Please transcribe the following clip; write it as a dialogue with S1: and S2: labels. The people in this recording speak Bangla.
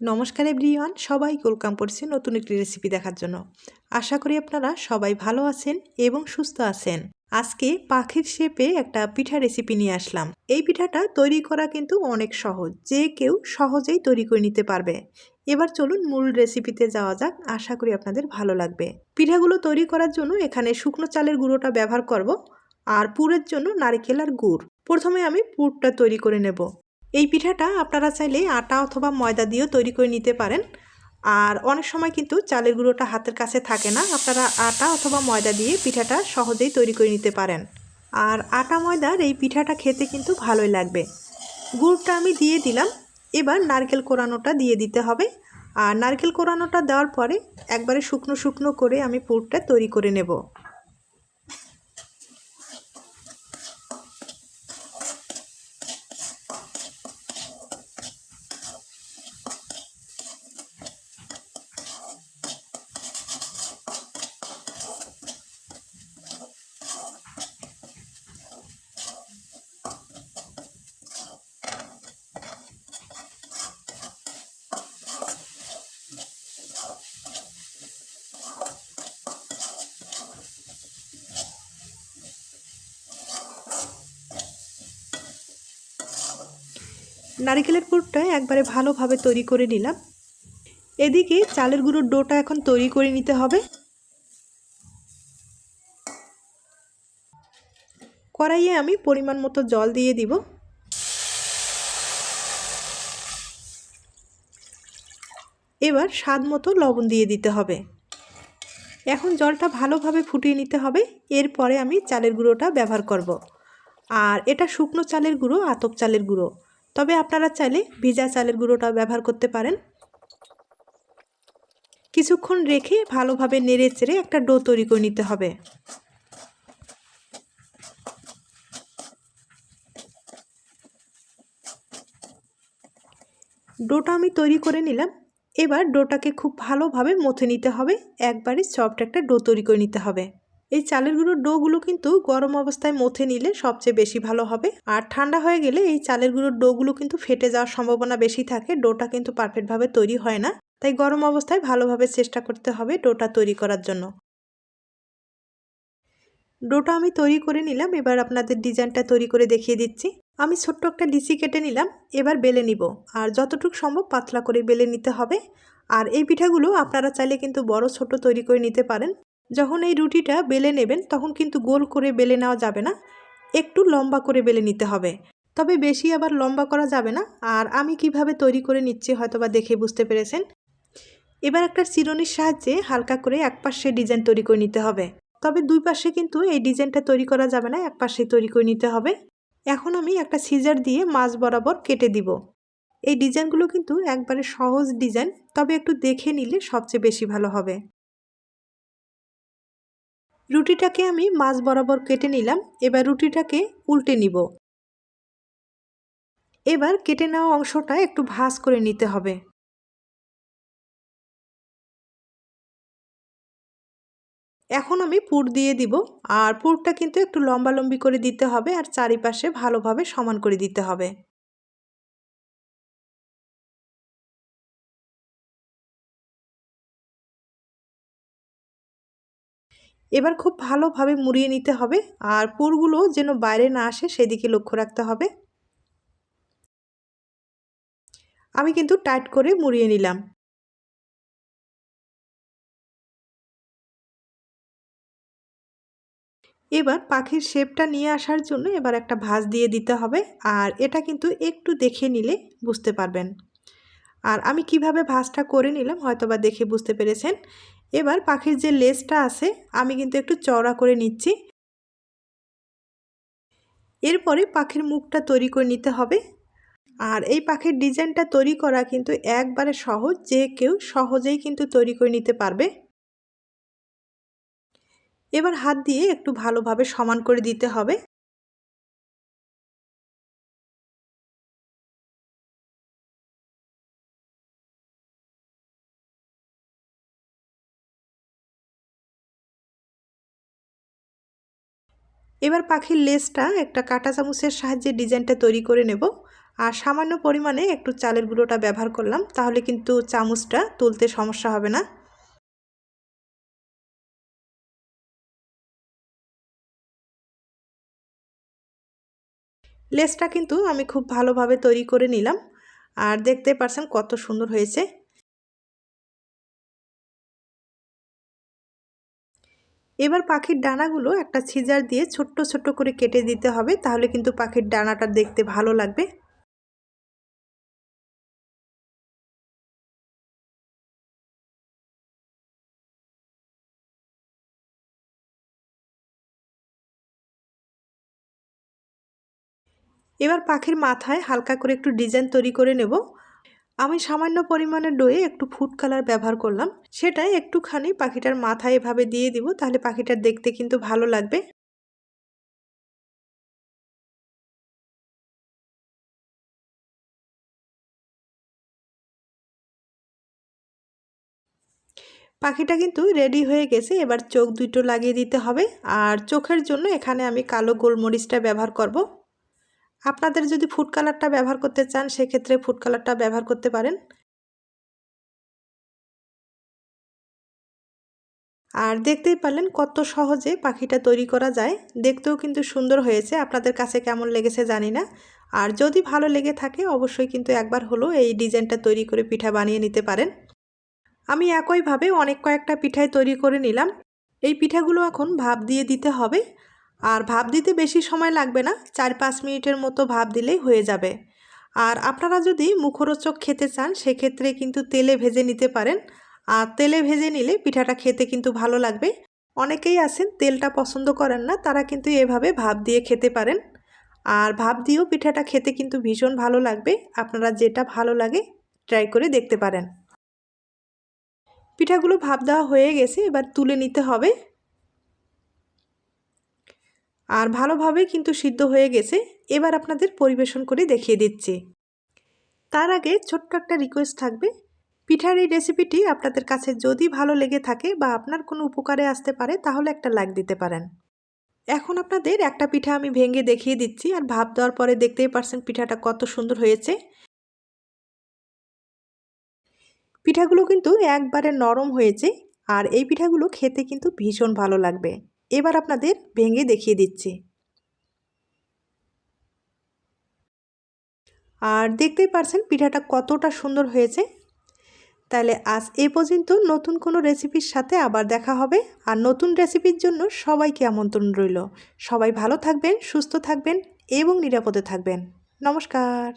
S1: নমস্কার এভরিওয়ান, সবাই ওয়েলকাম করছি নতুন একটি রেসিপি দেখার জন্য। আশা করি আপনারা সবাই ভালো আছেন এবং সুস্থ আছেন। আজকে পাখির শেপে একটা পিঠা রেসিপি নিয়ে আসলাম। এই পিঠাটা তৈরি করা কিন্তু অনেক সহজ, যে কেউ সহজেই তৈরি করে নিতে পারবে। এবার চলুন মূল রেসিপিতে যাওয়া যাক, আশা করি আপনাদের ভালো লাগবে। পিঠাগুলো তৈরি করার জন্য এখানে শুকনো চালের গুঁড়োটা ব্যবহার করব আর পুরের জন্য নারকেল আর গুড়। প্রথমে আমি পুরটা তৈরি করে নেব। এই পিঠাটা আপনারা চাইলে আটা অথবা ময়দা দিয়েও তৈরি করে নিতে পারেন। আর অনেক সময় কিন্তু চালের গুঁড়োটা হাতের কাছে থাকে না, আপনারা আটা অথবা ময়দা দিয়ে পিঠাটা সহজেই তৈরি করে নিতে পারেন। আর আটা ময়দার এই পিঠাটা খেতে কিন্তু ভালোই লাগবে। গুড়টা আমি দিয়ে দিলাম, এবার নারকেল কোরানোটা দিয়ে দিতে হবে। আর নারকেল কোরানোটা দেওয়ার পরে একবারে শুকনো শুকনো করে আমি পুরটা তৈরি করে নেব। নারিকেলের পুরটা একবারে ভালোভাবে তৈরি করে নিলাম। এদিকে চালের গুঁড়োর ডোটা এখন তৈরি করে নিতে হবে। কড়াইয়ে আমি পরিমাণ মতো জল দিয়ে দিব। এবার স্বাদ মতো লবণ দিয়ে দিতে হবে। এখন জলটা ভালোভাবে ফুটিয়ে নিতে হবে। এরপরে আমি চালের গুঁড়োটা ব্যবহার করব। আর এটা শুকনো চালের গুঁড়ো, আতপ চালের গুঁড়ো। তবে আপনারা চাইলে ভিজা চালের গুঁড়োটা ব্যবহার করতে পারেন। কিছুক্ষণ রেখে ভালোভাবে নেড়ে চেড়ে একটা ডো তৈরি করে নিতে হবে। ডোটা আমি তৈরি করে নিলাম। এবার ডোটাকে খুব ভালোভাবে মথে নিতে হবে। একবারে সফট একটা ডো তৈরি করে নিতে হবে। এই চালের গুঁড়োর ডোগুলো কিন্তু গরম অবস্থায় মথে নিলে সবচেয়ে বেশি ভালো হবে। আর ঠান্ডা হয়ে গেলে এই চালের গুঁড়োর ডোগুলো কিন্তু ফেটে যাওয়ার সম্ভাবনা বেশি থাকে, ডোটা কিন্তু পারফেক্টভাবে তৈরি হয় না। তাই গরম অবস্থায় ভালোভাবে চেষ্টা করতে হবে ডোটা তৈরি করার জন্য। ডোটা আমি তৈরি করে নিলাম, এবার আপনাদের ডিজাইনটা তৈরি করে দেখিয়ে দিচ্ছি। আমি ছোট্ট একটা লিচি কেটে নিলাম, এবার বেলে নিব। আর যতটুকু সম্ভব পাতলা করে বেলে নিতে হবে। আর এই পিঠাগুলো আপনারা চাইলে কিন্তু বড় ছোট তৈরি করে নিতে পারেন। যখন এই রুটিটা বেলে নেবেন, তখন কিন্তু গোল করে বেলে নেওয়া যাবে না। একটু লম্বা করে বেলে নিতে হবে। তবে বেশি আবার লম্বা করা যাবে না। আর আমি কীভাবে তৈরি করে নিচ্ছি হয়তোবা দেখে বুঝতে পেরেছেন? এবার একটা চিরনির সাহায্যে হালকা করে এক পাশে ডিজাইন তৈরি করে নিতে হবে। তবে দুই পাশে কিন্তু এই ডিজাইনটা তৈরি করা যাবে না, এক পাশে তৈরি করে নিতে হবে। এখন আমি একটা সিজার দিয়ে মাছ বরাবর কেটে দিব। এই ডিজাইনগুলো কিন্তু একবারে সহজ ডিজাইন, তবে একটু দেখে নিলে সবচেয়ে বেশি ভালো হবে। রুটিটাকে আমি মাছ বরাবর কেটে নিলাম, এবার রুটিটাকে উল্টে নিব। এবার কেটে নেওয়া অংশটা একটু ভাজ করে নিতে হবে। এখন আমি পুর দিয়ে দিব, আর পুরটা কিন্তু একটু লম্বা লম্বি করে দিতে হবে, আর চারিপাশে ভালোভাবে সমান করে দিতে হবে। এবার খুব ভালোভাবে মুড়িয়ে নিতে হবে আর পুরগুলো যেন বাইরে না আসে সেদিকে লক্ষ্য রাখতে হবে। আমি কিন্তু টাইট করে মুড়িয়ে নিলাম। এবার পাখির শেপটা নিয়ে আসার জন্য এবার একটা ভাঁজ দিয়ে দিতে হবে আর এটা কিন্তু একটু দেখে নিলে বুঝতে পারবেন। আর আমি কীভাবে ভাঁজটা করে নিলাম হয়তো বা দেখে বুঝতে পেরেছেন। এবার পাখির যে লেজটা আছে, আমি কিন্তু একটু চওড়া করে নিচ্ছি। এরপরে পাখির মুখটা তৈরি করে নিতে হবে। আর এই পাখির ডিজাইনটা তৈরি করা কিন্তু একবারে সহজ, যে কেউ সহজেই কিন্তু তৈরি করে নিতে পারবে। এবার হাত দিয়ে একটু ভালোভাবে সমান করে দিতে হবে। এবার পাখির লেজটা একটা কাটা চামচের সাহায্যে ডিজাইনটা তৈরি করে নেব। আর সামান্য পরিমাণে একটু চালের গুঁড়োটা ব্যবহার করলাম, তাহলে কিন্তু চামচটা তুলতে সমস্যা হবে না। লেসটা কিন্তু আমি খুব ভালোভাবে তৈরি করে নিলাম। আর দেখতে পারছেন কত সুন্দর হয়েছে। এবার পাখির ডানাগুলো একটা সিজার দিয়ে ছোট্ট ছোট্ট করে কেটে দিতে হবে, তাহলে কিন্তু পাখির ডানাটা দেখতে ভালো লাগবে। এবার পাখির মাথায় হালকা করে একটু ডিজাইন তৈরি করে নেব। আমি সামান্য পরিমাণে ডোয়ে একটু ফুড কালার ব্যবহার করলাম। সেটাই একটুখানি পাখিটার মাথায় এভাবে দিয়ে দিব, তাহলে পাখিটার দেখতে কিন্তু ভালো লাগবে। পাখিটা কিন্তু রেডি হয়ে গেছে, এবার চোখ দুটো লাগিয়ে দিতে হবে। আর চোখের জন্য এখানে আমি কালো গোলমরিচটা ব্যবহার করব। আপনাদের যদি ফুড কালারটা ব্যবহার করতে চান, সেক্ষেত্রে ফুড কালারটা ব্যবহার করতে পারেন। আর দেখতেই পারলেন কত সহজে পাখিটা তৈরি করা যায়। দেখতেও কিন্তু সুন্দর হয়েছে। আপনাদের কাছে কেমন লেগেছে জানি না। আর যদি ভালো লেগে থাকে, অবশ্যই কিন্তু একবার হলো এই ডিজাইনটা তৈরি করে পিঠা বানিয়ে নিতে পারেন। আমি একইভাবে অনেক কয়েকটা পিঠাই তৈরি করে নিলাম। এই পিঠাগুলো এখন ভাপ দিয়ে দিতে হবে। আর ভাপ দিতে বেশি সময় লাগবে না, চার পাঁচ মিনিটের মতো ভাপ দিলেই হয়ে যাবে। আর আপনারা যদি মুখরোচক খেতে চান, সেক্ষেত্রে কিন্তু তেলে ভেজে নিতে পারেন। আর তেলে ভেজে নিলে পিঠাটা খেতে কিন্তু ভালো লাগবে। অনেকেই আছেন, তেলটা পছন্দ করেন না, তারা কিন্তু এভাবে ভাপ দিয়ে খেতে পারেন। আর ভাপ দিয়েও পিঠাটা খেতে কিন্তু ভীষণ ভালো লাগবে। আপনারা যেটা ভালো লাগে, ট্রাই করে দেখতে পারেন। পিঠাগুলো ভাপ দেওয়া হয়ে গেছে, এবার তুলে নিতে হবে। আর ভালোভাবে কিন্তু সিদ্ধ হয়ে গেছে। এবার আপনাদের পরিবেশন করে দেখিয়ে দিচ্ছি। তার আগে ছোট্ট একটা রিকোয়েস্ট থাকবে। পিঠার এই রেসিপিটি আপনাদের কাছে যদি ভালো লেগে থাকে বা আপনার কোনো উপকারে আসতে পারে, তাহলে একটা লাইক দিতে পারেন। এখন আপনাদের একটা পিঠা আমি ভেঙে দেখিয়ে দিচ্ছি আর ভাব দেওয়ার পরে দেখতেই পারছেন পিঠাটা কত সুন্দর হয়েছে। পিঠাগুলো কিন্তু একবারে নরম হয়েছে আর এই পিঠাগুলো খেতে কিন্তু ভীষণ ভালো লাগবে। এবার আপনাদের ভেঙে দেখিয়ে দিচ্ছি। আর দেখতেই পারছেন পিঠাটা কতটা সুন্দর হয়েছে। তাহলে আজ এ পর্যন্ত নতুন কোনো রেসিপির সাথে আবার দেখা হবে। আর নতুন রেসিপির জন্য সবাইকে আমন্ত্রণ রইল। সবাই ভালো থাকবেন, সুস্থ থাকবেন এবং নিরাপদে থাকবেন। নমস্কার।